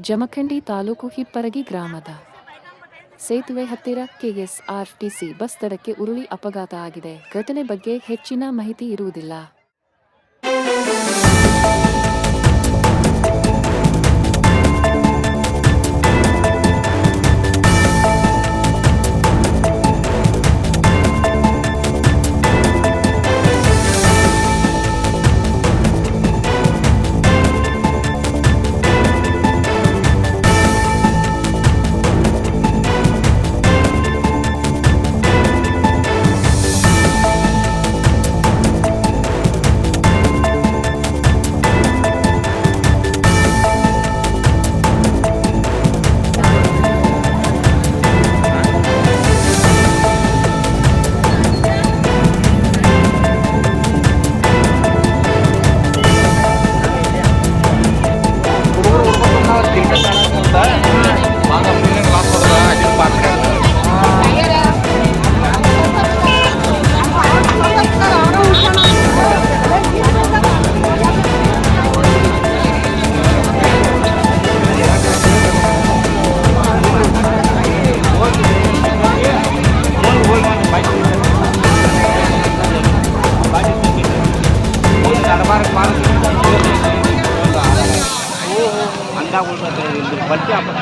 ಜಮಖಂಡಿ ತಾಲೂಕು ಹಿಪ್ಪರಗಿ ಗ್ರಾಮದ ಸೇತುವೆ ಹತ್ತಿರ ಕೆಎಸ್ಆರ್ಟಿಸಿ ಬಸ್ ದಡಕ್ಕೆ ಉರುಳಿ ಅಪಘಾತ ಆಗಿದೆ. ಘಟನೆ ಬಗ್ಗೆ ಹೆಚ್ಚಿನ ಮಾಹಿತಿ ಇರುವುದಿಲ್ಲ. ಅಂದಾಗ ಉಳ್ದ ಬಲ್ಟಿ ಹಾಕೋದು